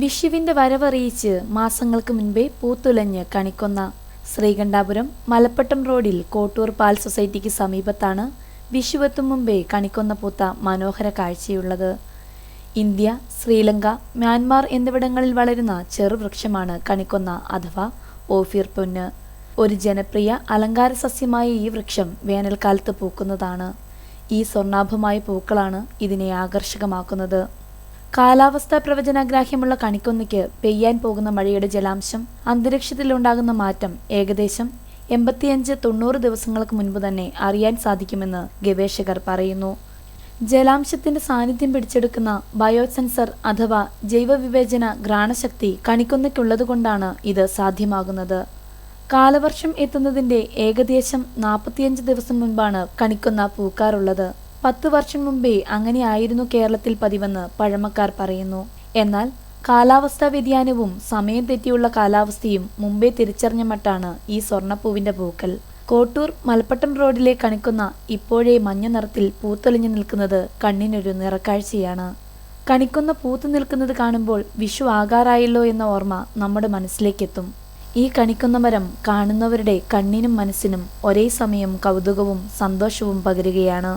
വിഷുവിന്റെ വരവറിയിച്ച് മാസങ്ങൾക്ക് മുൻപേ പൂത്തുലഞ്ഞ് കണിക്കൊന്ന ശ്രീകണ്ഠാപുരം മലപ്പട്ടം റോഡിൽ കോട്ടൂർ പാൽ സൊസൈറ്റിക്ക് സമീപത്താണ് വിഷുവെത്തും മുമ്പേ കണിക്കൊന്ന പൂത്ത മനോഹര കാഴ്ചയുള്ളത്. ഇന്ത്യ ശ്രീലങ്ക മ്യാൻമാർ എന്നിവിടങ്ങളിൽ വളരുന്ന ചെറുവൃക്ഷമാണ് കണിക്കൊന്ന അഥവാ ഓഫീർ പൊന്ന്. ഒരു ജനപ്രിയ അലങ്കാര സസ്യമായ ഈ വൃക്ഷം വേനൽക്കാലത്ത് പൂക്കുന്നതാണ്. ഈ സ്വർണാഭമായ പൂക്കളാണ് ഇതിനെ ആകർഷകമാക്കുന്നത്. കാലാവസ്ഥാ പ്രവചനാഗ്രാഹ്യമുള്ള കണിക്കൊന്നയ്ക്ക് പെയ്യാൻ പോകുന്ന മഴയുടെ ജലാംശം അന്തരീക്ഷത്തിലുണ്ടാകുന്ന മാറ്റം ഏകദേശം എൺപത്തിയഞ്ച് തൊണ്ണൂറ് ദിവസങ്ങൾക്ക് മുൻപ് തന്നെ അറിയാൻ സാധിക്കുമെന്ന് ഗവേഷകർ പറയുന്നു. ജലാംശത്തിന്റെ സാന്നിധ്യം പിടിച്ചെടുക്കുന്ന ബയോസെൻസർ അഥവാ ജൈവവിവേചന ഘ്രാണശക്തി കണിക്കൊന്നയ്ക്കുള്ളതുകൊണ്ടാണ് ഇത് സാധ്യമാകുന്നത്. കാലവർഷം എത്തുന്നതിന്റെ ഏകദേശം നാൽപ്പത്തിയഞ്ച് ദിവസം മുൻപാണ് കണിക്കൊന്ന പൂക്കാറുള്ളത്. പത്ത് വർഷം മുമ്പേ അങ്ങനെയായിരുന്നു കേരളത്തിൽ പതിവെന്ന് പഴമക്കാർ പറയുന്നു. എന്നാൽ കാലാവസ്ഥാ വ്യതിയാനവും സമയം തെറ്റിയുള്ള കാലാവസ്ഥയും മുമ്പേ തിരിച്ചറിഞ്ഞ മട്ടാണ് ഈ സ്വർണപ്പൂവിന്റെ പൂക്കൽ കോട്ടൂർ മലപ്പട്ടം റോഡിലെ കണിക്കുന്ന ഇപ്പോഴേ മഞ്ഞ നിറത്തിൽ പൂത്തൊലിഞ്ഞു നിൽക്കുന്നത് കണ്ണിനൊരു നിറക്കാഴ്ചയാണ്. കണിക്കുന്ന പൂത്തു നിൽക്കുന്നത് കാണുമ്പോൾ വിഷു ആകാറായല്ലോ എന്ന ഓർമ്മ നമ്മുടെ മനസ്സിലേക്കെത്തും. ഈ കണിക്കുന്ന മരം കാണുന്നവരുടെ കണ്ണിനും മനസ്സിനും ഒരേ സമയം കൗതുകവും സന്തോഷവും പകരുകയാണ്.